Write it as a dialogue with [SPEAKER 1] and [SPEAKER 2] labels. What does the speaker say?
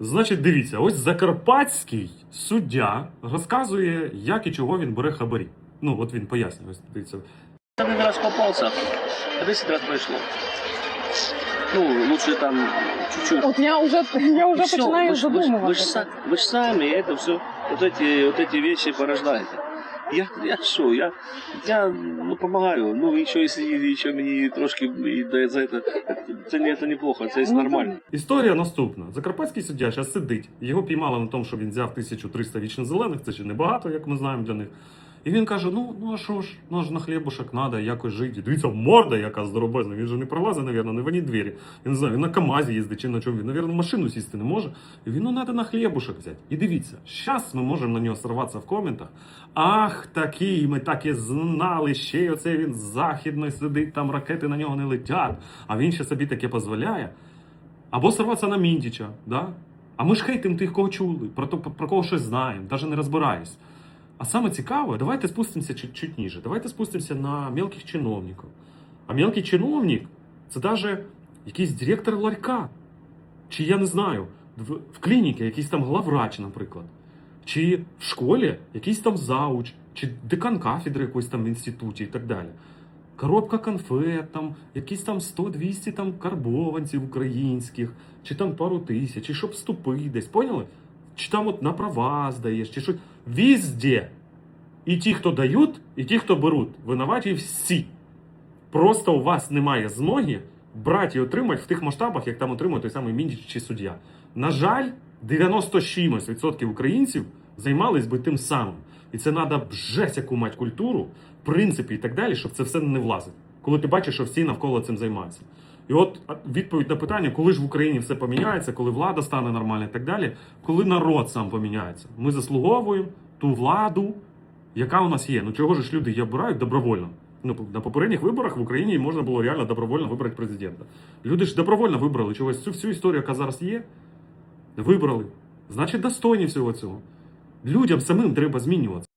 [SPEAKER 1] Значить, дивіться, ось закарпатський суддя розказує, як і чого він бере хабарі. Ну, от він пояснює. Ось дивіться.
[SPEAKER 2] Там один раз попался, а 10 раз прошло. Ну, лучше там чуть-чуть.
[SPEAKER 3] От я вже я вже
[SPEAKER 2] И всё,
[SPEAKER 3] починаю
[SPEAKER 2] вы ж- вы ж- Вы, ж
[SPEAKER 3] задумуватися.
[SPEAKER 2] са- вы ж сами это все, вот эти, вот эти вещи порождаете. Я, я що, я, я ну, помогаю. Ну, і що, якщо ще мені трошки і дає за це, це, не, це неплохо, це
[SPEAKER 3] Ну,
[SPEAKER 2] нормально.
[SPEAKER 1] Історія наступна. Закарпатський суддя зараз сидить. Його піймали на тому, що він взяв 1300 вічно зелених, це ще небагато, як ми знаємо для них. І він каже: ну, ну а що ж, ну ж на хлібушек треба якось жити. Дивіться, морда яка здоровезна. Він же не пролазить, навірно, не в двері. Я не знаю, він на КАМАЗі їздить чи на чому. Він, в машину сісти не може. І він, ну, треба на хлібушек взяти. І дивіться, зараз ми можемо на нього сорватися в коментах. Ах, такий, ми так і знали, ще й оце він західний сидить, там ракети на нього не летять, а він ще собі таке дозволяє. Або сорватися на Міндіча, да? А ми ж хейтим тих, кого чули, про, то, про кого щось знаємо, навіть не розбираюсь. А саме цікаве, давайте спустимося чуть, чуть ніже. Давайте спустимося на мелких чиновників. А мелкий чиновник це навіть якийсь директор ларька. Чи я не знаю, в, клініці якийсь там главврач, наприклад. Чи в школі якийсь там зауч, чи декан кафедри якоїсь там в інституті і так далі. Коробка конфет, там, якісь там 100-200 там карбованців українських, чи там пару тисяч, чи щоб вступити десь, поняли? Чи там от на права здаєш, чи щось. Везде. І ті, хто дають, і ті, хто беруть, винуваті всі. Просто у вас немає змоги брати і отримати в тих масштабах, як там отримує той самий Міндіч чи суддя. На жаль, 90 з чимось відсотків українців займались би тим самим. І це треба жесть яку мати культуру, принципи і так далі, щоб це все не влазить. Коли ти бачиш, що всі навколо цим займаються. І от відповідь на питання, коли ж в Україні все поміняється, коли влада стане нормальна і так далі, коли народ сам поміняється. Ми заслуговуємо ту владу, яка у нас є. Ну чого ж люди її обирають добровольно? Ну, на попередніх виборах в Україні можна було реально добровольно вибрати президента. Люди ж добровольно вибрали чогось цю всю історію, яка зараз є. Вибрали. Значить, достойні всього цього. Людям самим треба змінюватися.